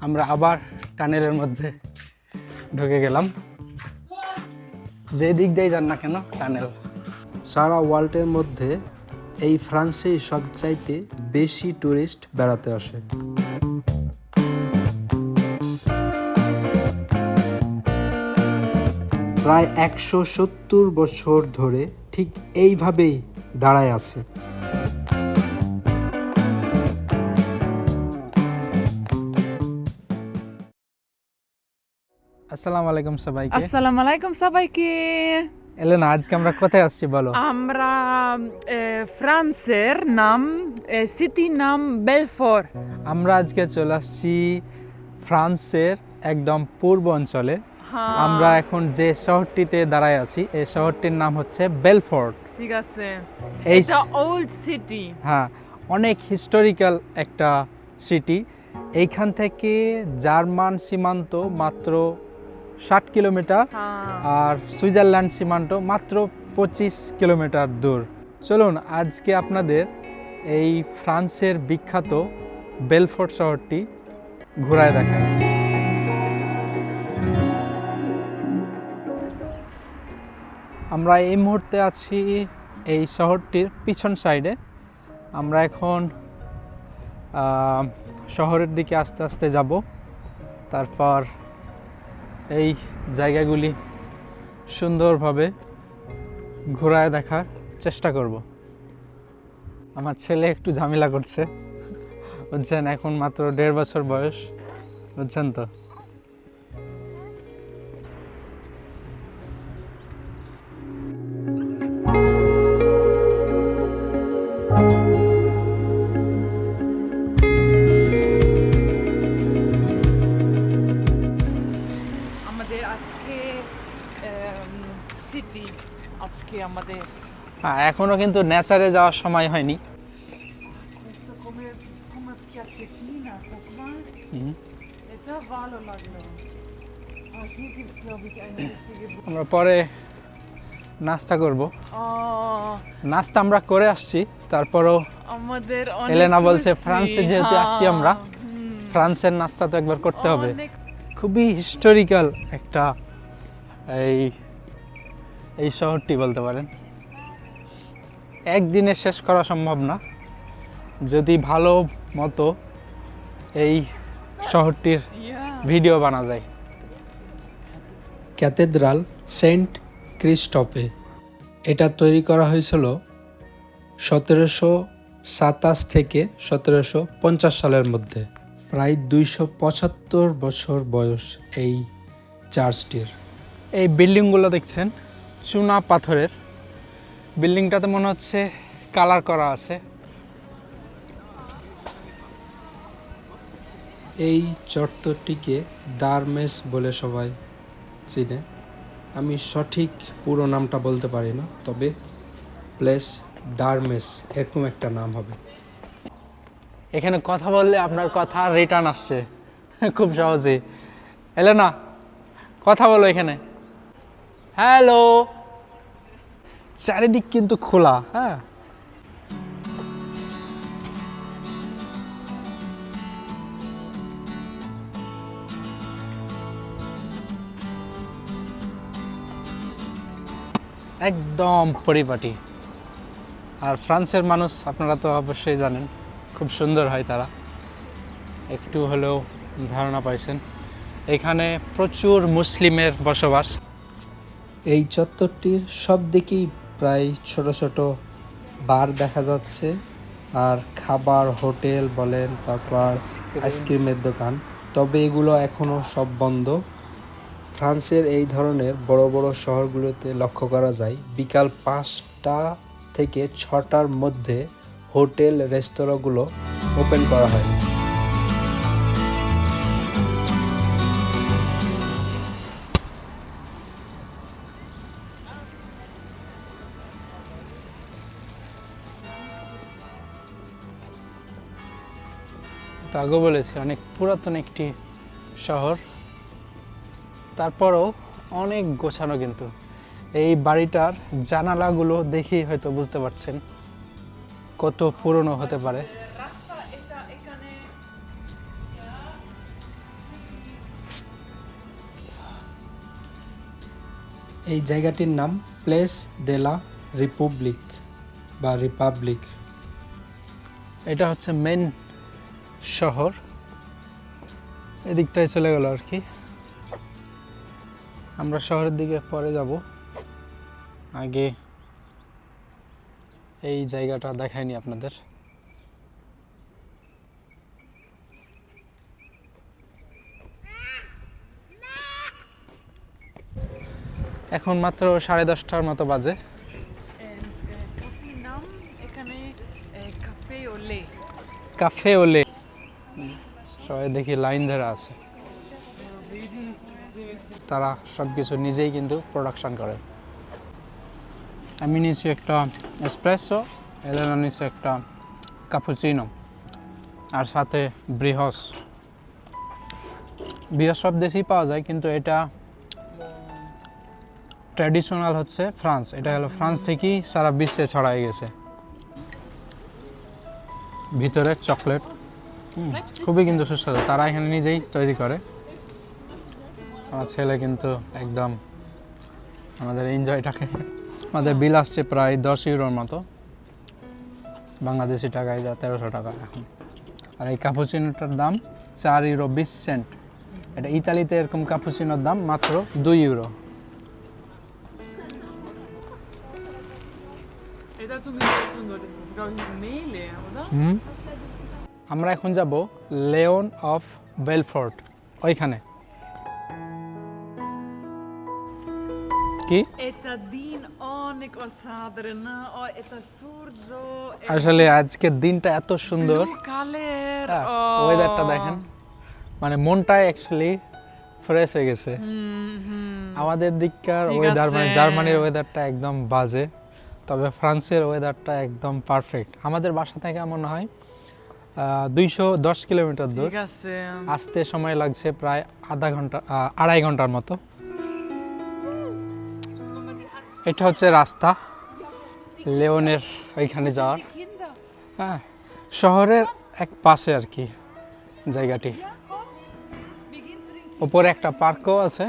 আমরা আবার টানেলের মধ্যে ঢুকে গেলাম। যে দিক দিয়ে যান না কেন, টানেল। সারা ওয়ার্ল্ডের মধ্যে এই ফ্রান্সেই সবচাইতে বেশি টুরিস্ট বেড়াতে আসে। প্রায় একশো সত্তর বছর ধরে ঠিক এইভাবেই দাঁড়ায় আছে। আসসালামু আলাইকুম সবাইকে। আসসালামু আলাইকুম সবাইকে। এলেনা আজকে আমরা কোথায় আসছি বলো? আমরা ফ্রান্সের নাম সিটি নাম বেলফোর আমরা আজকে চলে আসছি ফ্রান্সের একদম পূর্ব অঞ্চলে। আমরা এখন যে শহরটিতে দাঁড়ায় আছি এই শহরটির নাম হচ্ছে বেলফোর্ট। ঠিক আছে। এটা ওল্ড সিটি হ্যাঁ অনেক হিস্টোরিক্যাল একটা সিটি এইখান থেকে জার্মান সীমান্ত মাত্র ষাট কিলোমিটার আর সুইজারল্যান্ড সীমান্ত মাত্র পঁচিশ কিলোমিটার দূর। চলুন আজকে আপনাদের এই ফ্রান্সের বিখ্যাত বেলফোর্ট শহরটি ঘোরায় দেখায় আমরা এই মুহূর্তে আছি এই শহরটির পিছন সাইডে। আমরা এখন শহরের দিকে আস্তে আস্তে যাব। তারপর এই জায়গাগুলি সুন্দরভাবে ঘোরায় দেখার চেষ্টা করব। আমার ছেলে একটু ঝামেলা করছে। বুঝছেন, এখন মাত্র দেড় বছর বয়স। বুঝছেন তো? হ্যাঁ এখনও কিন্তু নেচারে যাওয়ার সময় হয়নি। আমরা পরে নাস্তা করব। নাস্তা আমরা করে আসছি তারপরও আমাদের এলেনা বলছে ফ্রান্সে যেহেতু আসছি আমরা হ্যাঁ, ফ্রান্সের নাস্তা তো একবার করতে হবে। খুবই হিস্টোরিক্যাল একটা এই এই শহরটি বলতে পারেন। একদিনে শেষ করা সম্ভব না। যদি ভালো মতো এই শহরটির ভিডিও বানা যায়। ক্যাথেড্রাল সেন্ট ক্রিস্টপে এটা তৈরি করা হয়েছিল সতেরোশো সাতাশ থেকে সতেরোশো পঞ্চাশ সালের মধ্যে। প্রায় দুইশো পঁচাত্তর বছর বয়স এই চার্চটির। এই বিল্ডিংগুলো দেখছেন চুনা পাথরের বিল্ডিংটাতে মনে হচ্ছে কালার করা আছে। এই চত্বরটিকে দারমেস বলে সবাই চিনে। আমি সঠিক পুরো নামটা বলতে পারি না তবে প্লেস ডারমেস এরকম একটা নাম হবে। এখানে কথা বললে আপনার কথা রিটার্ন আসছে খুব সহজেই। এলে না কথা বলো এখানে। হ্যালো চারিদিক কিন্তু খোলা হ্যাঁ? একদম পরিপাটি। আর ফ্রান্সের মানুষ আপনারা তো অবশ্যই জানেন, খুব সুন্দর হয় তারা। একটু হলেও ধারণা পাইছেন। এখানে প্রচুর মুসলিমের বসবাস। এই চত্বরটির সব দিকেই প্রায় ছোট ছোট বার দেখা যাচ্ছে আর খাবার হোটেল বলেন তারপর আইসক্রিমের দোকান। তবে এগুলো এখনও সব বন্ধ। ফ্রান্সের এই ধরনের বড় বড় শহরগুলোতে লক্ষ্য করা যায় বিকাল পাঁচটা থেকে ছটার মধ্যে হোটেল রেস্তোরাঁগুলো ওপেন করা হয়। আগেও বলেছি, অনেক পুরাতন একটি শহর। তারপরও অনেক গোছানো কিন্তু। এই বাড়িটার জানালাগুলো দেখেই হয়তো বুঝতে পারছেন কত পুরনো হতে পারে। এই জায়গাটির নাম প্লেস দেলা রিপাবলিক বা রিপাবলিক। এটা হচ্ছে মেন শহর। এদিকটায় চলে গেল আর কি। আমরা শহরের দিকে পরে যাব। আগে এই জায়গাটা দেখায়নি আপনাদের। এখন মাত্র সাড়ে দশটার মতো বাজে। কাফে ওলে দেখি লাইন ধরে আছে। তারা সব কিছু নিজেই কিন্তু প্রোডাকশন করে। আমি নিয়েছি একটা এসপ্রেসো এলেনা নিয়েছি একটা কাপুচিনো আর সাথে বৃহস বৃহস সব দেশেই পাওয়া যায়, কিন্তু এটা ট্র্যাডিশনাল হচ্ছে ফ্রান্স এটা হলো ফ্রান্স থেকেই সারা বিশ্বে ছড়াই গেছে। ভিতরে চকলেট খুবই কিন্তু সুস্বাদু। তারা এখানে নিজেই তৈরি করে। আমার ছেলে কিন্তু একদম আমাদের এনজয়টাকে আমাদের বিল আসছে প্রায় দশ ইউরোর মতো। বাংলাদেশি টাকায় যা তেরোশো টাকা এখন। আর এই কাপুচিনোটার দাম চার ইউরো বিশ সেন্ট এটা ইতালিতে এরকম কাপুচিনোর দাম মাত্র দুই ইউরো। এটা তুমি tun das আমরা এখন যাব লেওন অফ বেলফোর্ট ওইখানে। কি? আসলে আজকের দিনটা এত সুন্দর। ওয়েদারটা দেখেন। মানে মনটাই অ্যাকচুয়ালি ফ্রেশ হয়ে গেছে। আমাদের দিককার ওয়েদার মানে। জার্মানির ওয়েদারটা একদম বাজে। তবে ফ্রান্সের ওয়েদারটা একদম পারফেক্ট আমাদের বাসা থেকে মনে হয় দুইশো দশ কিলোমিটার দূর। ঠিক আছে। আসতে সময় লাগছে প্রায় আধা ঘণ্টা আড়াই ঘণ্টার মতো। এটা হচ্ছে রাস্তা লেওনের ওইখানে যাওয়ার। হ্যাঁ শহরের এক পাশে আর কি জায়গাটি। ওপরে একটা পার্কও আছে।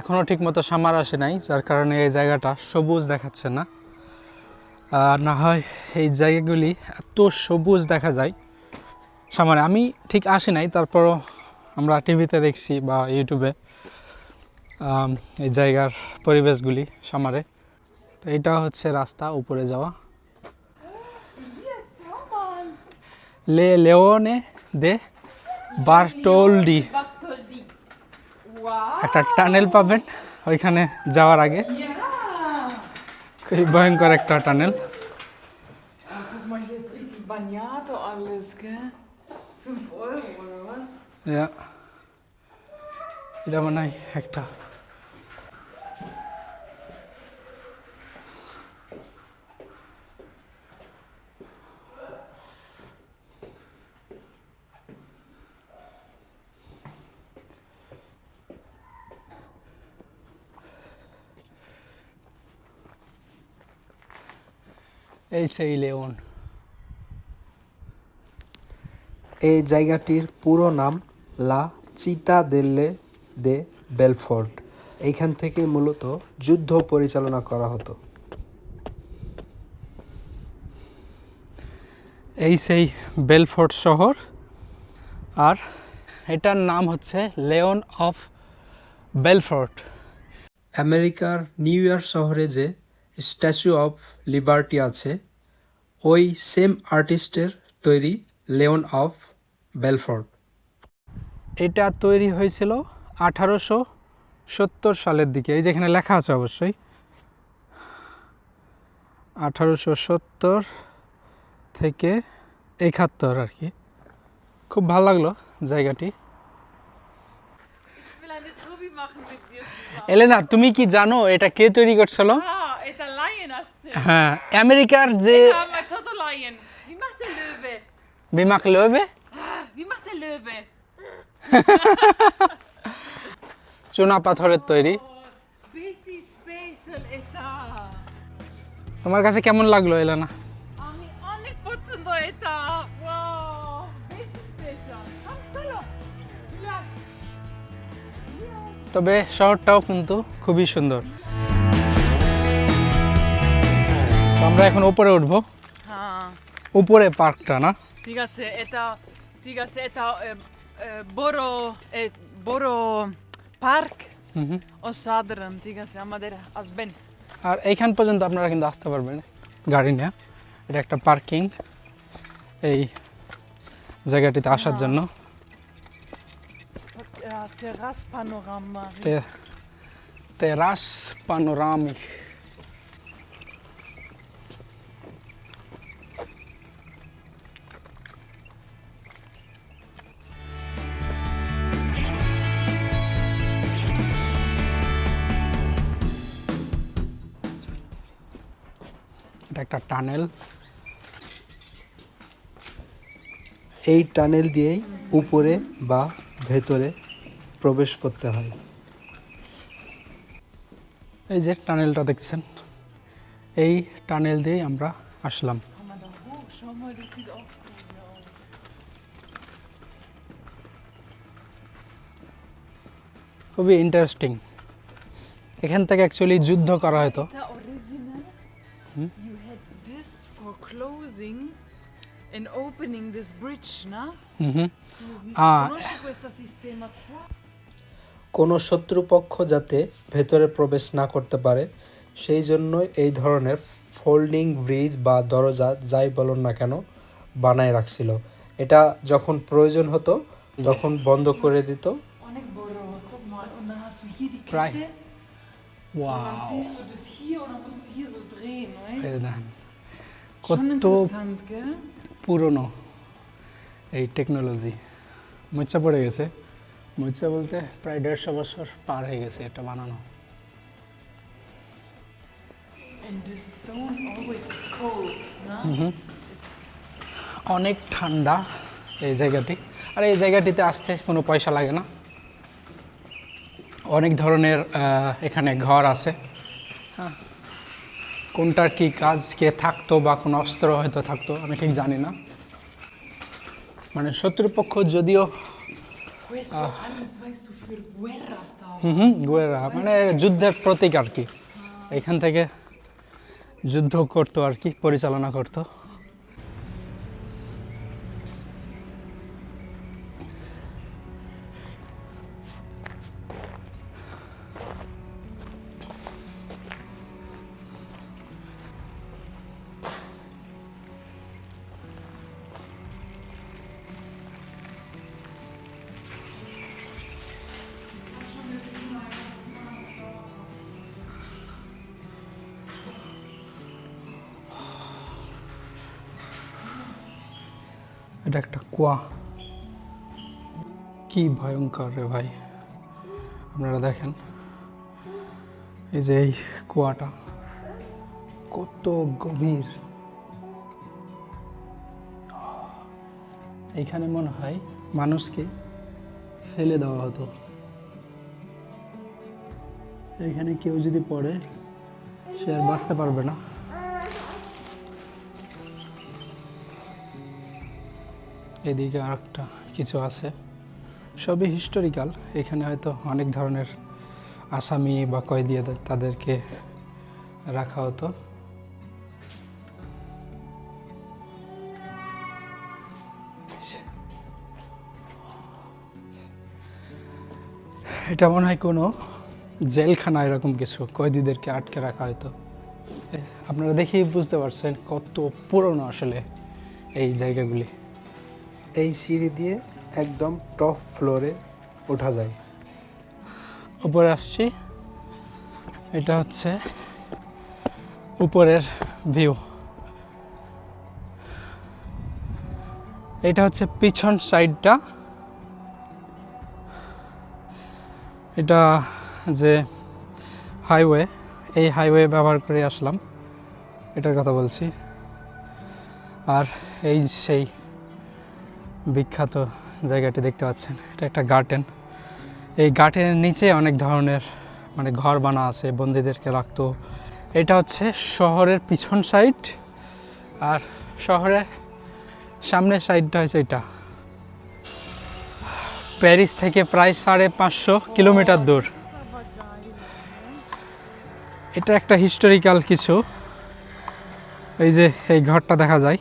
এখনও ঠিক মতো সামার আসে নাই যার কারণে এই জায়গাটা সবুজ দেখাচ্ছে না। না হয় এই জায়গাগুলি এত সবুজ দেখা যায় সামারে। আমি ঠিক আসি নাই, তারপরও আমরা টিভিতে দেখছি বা ইউটিউবে এই জায়গার পরিবেশগুলি সামারে। তো এটা হচ্ছে রাস্তা উপরে যাওয়া। লে, লেওনে দে বার্টোলডি। একটা টানেল পাবেন ওইখানে যাওয়ার আগে। Guck mal hier ist richtig Bagnato alles gell 5 Euro oder was Ja. Wieder mal হয় একটা এই সেই লেওন এই জায়গাটির পুরো নাম লা চিতা দেল্লে দে বেলফোর্ট। এইখান থেকে মূলত যুদ্ধ পরিচালনা করা হতো। এই সেই বেলফোর্ট শহর। আর এটার নাম হচ্ছে লেওন অফ বেলফোর্ট আমেরিকার নিউ ইয়র্ক শহরে যে স্ট্যাচু অফ লিবার্টি আছে। ওই সেম আর্টিস্টের তৈরি লেওন অফ বেলফোর্ট এটা তৈরি হয়েছিল আঠারোশো সত্তর সালের দিকে। এই যেখানে লেখা আছে অবশ্যই। আঠারোশো সত্তর থেকে একাত্তর আর কি। খুব ভালো লাগল জায়গাটি. এলেনা তুমি কি জানো এটা কে তৈরি করছিল Ah, eta Lion hast du. হ্যাঁ আমেরিকার যে বিমাক লোভে চুনা পাথরের তৈরি। তোমার কাছে কেমন লাগল এলানা? তবে শহরটাও কিন্তু খুবই সুন্দর। আমরা এখন উপরে উঠবো। হ্যাঁ। উপরে পার্কটা না? ঠিক আছে এটা ঠিক আছে এটা বড় বড় পার্ক। অসাধারণ ঠিক আছে আমাদের আসবেন আর এইখান পর্যন্ত আপনারা কিন্তু আসতে পারবেন গাড়ি নিয়ে। এটা একটা পার্কিং এই জায়গাটিতে আসার জন্য। Terras Panorama Terras Panoramic. একটা টানেল। এই টানেল দিয়েই উপরে বা ভেতরে প্রবেশ করতে হয়। এই যে টানেলটা দেখছেন এই টানেল দিয়েই আমরা আসলাম. খুবই ইন্টারেস্টিং এখান থেকে অ্যাকচুয়ালি যুদ্ধ করা হতো closing and opening this bridge, hmm Tu Ah. conosci questo sistema qua? কোনো শত্রুপক্ষ যাতে ভেতরে প্রবেশ না করতে পারে সেই জন্য এই ধরনের ফোল্ডিং ব্রিজ বা দরজা যাই বলুন না কেন বানায় রাখছিল এটা যখন প্রয়োজন হতো তখন বন্ধ করে দিত Onek Boro, und dann siehst du das hier und dann musst du hier so drehen, weißt du? কত পুরনো এই টেকনোলজি মুচ্ছা পড়ে গেছে। মুচ্ছা বলতে প্রায় দেড়শো বছর পার হয়ে গেছে এটা বানানো? অনেক ঠান্ডা এই জায়গাটি। আর এই জায়গাটিতে আসতে কোনো পয়সা লাগে না। অনেক ধরনের এখানে ঘর আছে। হ্যাঁ। কোনটার কি কাজ কে থাকতো বা কোনো অস্ত্র হয়তো থাকতো আমি ঠিক জানি না। মানে শত্রুপক্ষ যদিও. হুম হুম গুয়েরা মানে যুদ্ধের প্রতীক আর কি। এখান থেকে যুদ্ধ করতো আর কি পরিচালনা করতো। এটা একটা কুয়া। কি ভয়ঙ্কর রে ভাই। আপনারা দেখেন, এই যে এই কুয়াটা কত গভীর। এইখানে মনে হয় মানুষকে ফেলে দেওয়া হতো। এখানে কেউ যদি পড়ে, সে আর বাঁচতে পারবে না। এদিকে আর একটা কিছু আছে। সবই হিস্টোরিক্যাল এখানে হয়তো অনেক ধরনের আসামি বা কয়েদি তাদেরকে রাখা হতো। এটা মনে হয় কোনো জেলখানা এরকম কিছু, কয়েদিদেরকে আটকে রাখা হয়তো। আপনারা দেখেই বুঝতে পারছেন কত পুরনো আসলে এই জায়গাগুলি। এই সিঁড়ি দিয়ে একদম টপ ফ্লোরে ওঠা যায়। উপরে আসছি। এটা হচ্ছে উপরের ভিউ। এটা হচ্ছে পিছন সাইডটা। এটা যে হাইওয়ে, এই হাইওয়ে ব্যবহার করে আসলাম। এটার কথা বলছি। আর এই সেই বিখ্যাত জায়গাটি দেখতে পাচ্ছেন। এটা একটা গার্ডেন এই গার্ডেনের নিচে অনেক ধরনের মানে ঘর বানা আছে, বন্দীদেরকে রাখতো। এটা হচ্ছে শহরের পিছন সাইড আর শহরের সামনের সাইডটা হয়েছে এটা। প্যারিস থেকে প্রায় সাড়ে পাঁচশো কিলোমিটার দূর। এটা একটা হিস্টোরিক্যাল কিছু। এই যে এই ঘরটা দেখা যায়।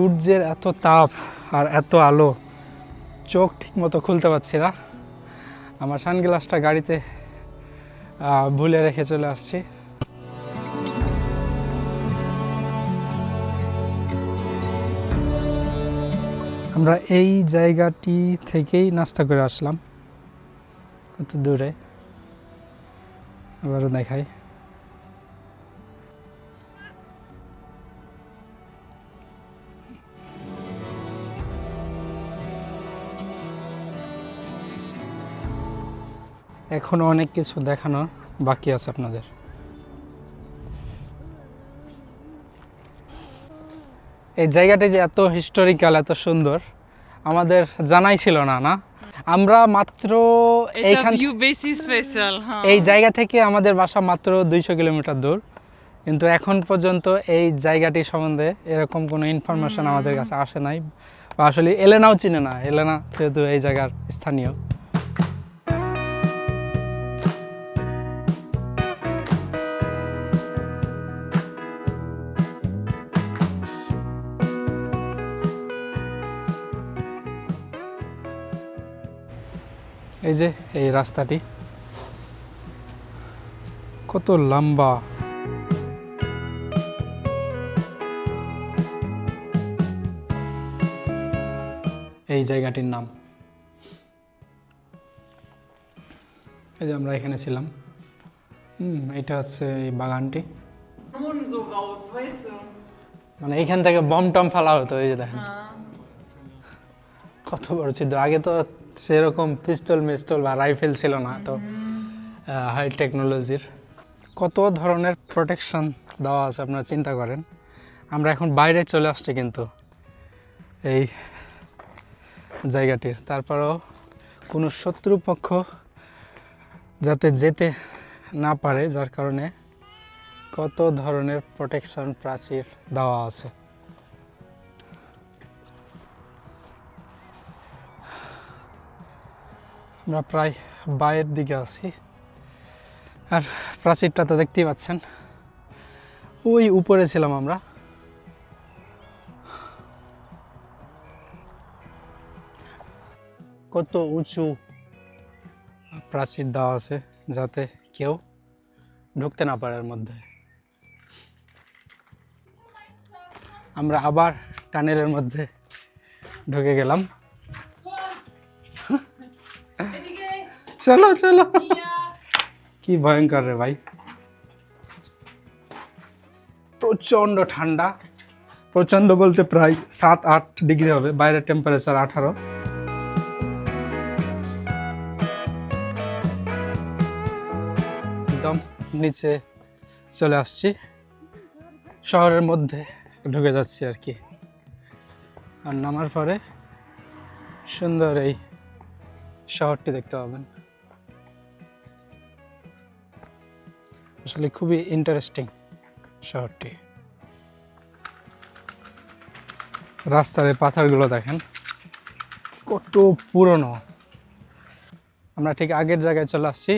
সূর্যের এত তাপ আর এত আলো, চোখ ঠিক মতো খুলতে পারছি না। আমার সানগ্লাসটা গাড়িতে ভুলে রেখে চলে আসছি। আমরা এই জায়গাটি থেকেই নাস্তা করে আসলাম কত দূরে। আবারও দেখাই। এখনও অনেক কিছু দেখানোর বাকি আছে আপনাদের। এই জায়গাটি যে এত হিস্টোরিক্যাল এত সুন্দর আমাদের জানাই ছিল না না? আমরা মাত্র এইখান special, এই জায়গা থেকে আমাদের বাসা মাত্র দুইশো কিলোমিটার দূর। কিন্তু এখন পর্যন্ত এই জায়গাটি সম্বন্ধে এরকম কোনো ইনফরমেশন আমাদের কাছে আসে নাই। বা আসলে এলেনাও চিনে না এলেনা যেহেতু এই জায়গার স্থানীয়। এই যে এই রাস্তাটি। কত লম্বা। এই জায়গাটির নাম। এই যে আমরা এখানে ছিলাম। হুম এটা হচ্ছে এই বাগানটি? মানে এখান থেকে বম টম ফেলা হতো এই যে দেখেন। কত বড় ছিদ্র। আগে তো সেরকম পিস্তল মিস্তল বা রাইফেল ছিল না তো হাই টেকনোলজির কত ধরনের প্রোটেকশন দেওয়া আছে আপনারা চিন্তা করেন। আমরা এখন বাইরে চলে আসছি কিন্তু এই জায়গাটির। তারপরেও কোনো শত্রুপক্ষ যাতে যেতে না পারে যার কারণে কত ধরনের প্রোটেকশন প্রাচীর দেওয়া আছে। আমরা প্রায় বাইরের দিকে আছি। আর প্রাচীরটা তো দেখতেই পাচ্ছেন। ওই উপরে ছিলাম আমরা। কত উঁচু প্রাচীর দেওয়া আছে যাতে কেউ ঢুকতে না পারে এর মধ্যে। আমরা আবার টানেলের মধ্যে ঢুকে গেলাম। চলো চলো। কি ভয়ঙ্কর রে ভাই। প্রচণ্ড ঠান্ডা। প্রচণ্ড বলতে প্রায় সাত আট ডিগ্রি হবে বাইরের টেম্পারেচার আঠারো। একদম নিচে চলে আসছি। শহরের মধ্যে ঢুকে যাচ্ছি আর কি। আর নামার পরে সুন্দর এই শহরটি দেখতে পাবেন। আসলে খুবই ইন্টারেস্টিং শহরটি। রাস্তার পাথরগুলো দেখেন, কত পুরনো। আমরা ঠিক আগের জায়গায় চলে আসছি।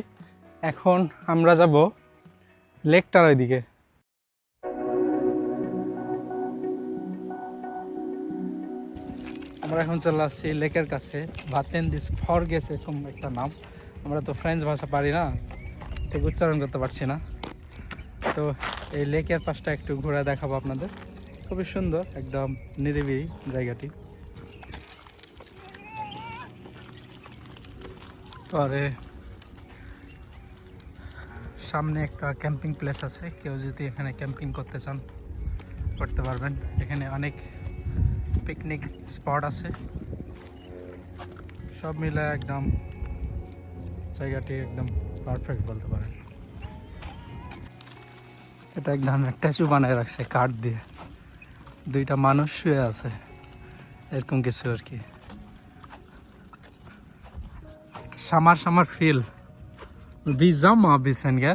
এখন আমরা যাব লেকটার ওইদিকে। আমরা এখন চলে আসছি লেকের কাছে। ভাতেন দিস ফর গেছে এরকম একটা নাম। আমরা তো ফ্রেঞ্চ ভাষা পারি না। ঠিক উচ্চারণ করতে পারছি না। তো এই লেকের পাশটা একটু ঘুরে দেখাবো আপনাদের। খুবই সুন্দর, একদম নিরিবিলি জায়গাটি। পরে সামনে একটা ক্যাম্পিং প্লেস আছে। কেউ যদি এখানে ক্যাম্পিং করতে চান, করতে পারবেন। এখানে অনেক পিকনিক স্পট আছে। সব মিলে একদম জায়গাটি একদম পারফেক্ট বলতে পারেন। এটা এক ধরনের স্ট্যাচু বানায় রাখছে? কাঠ দিয়ে। দুইটা মানুষ শুয়ে আছে। এরকম কিছু আর কি। সামার সামার ফিল বিজাম বিছেন গে।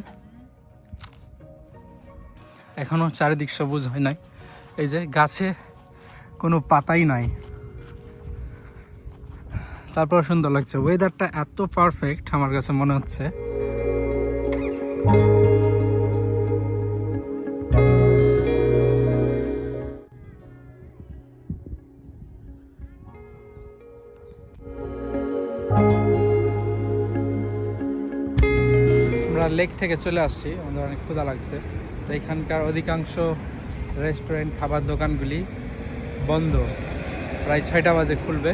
এখনও চারিদিক সবুজ হয় নাই। এই যে গাছে কোনো পাতাই নাই। তারপর সুন্দর লাগছে। ওয়েদারটা এত পারফেক্ট আমার কাছে মনে হচ্ছে। আমরা লেক থেকে চলে আসছি আমাদের অনেক ক্ষুধা লাগছে। তো এখানকার অধিকাংশ রেস্টুরেন্ট খাবার দোকানগুলি বন্ধ। প্রায় ছয়টা বাজে খুলবে।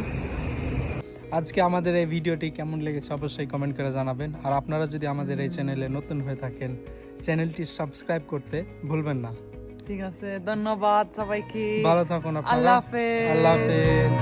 আজকে আমাদের এই ভিডিওটি কেমন লেগেছে অবশ্যই কমেন্ট করে জানাবেন। আর আপনারা যদি আমাদের এই চ্যানেলে নতুন হয়ে থাকেন চ্যানেলটি সাবস্ক্রাইব করতে ভুলবেন না। ঠিক আছে ধন্যবাদ সবাইকে। ভালো থাকুন আপনারা। আল্লাহ হাফেজ। আল্লাহ হাফেজ।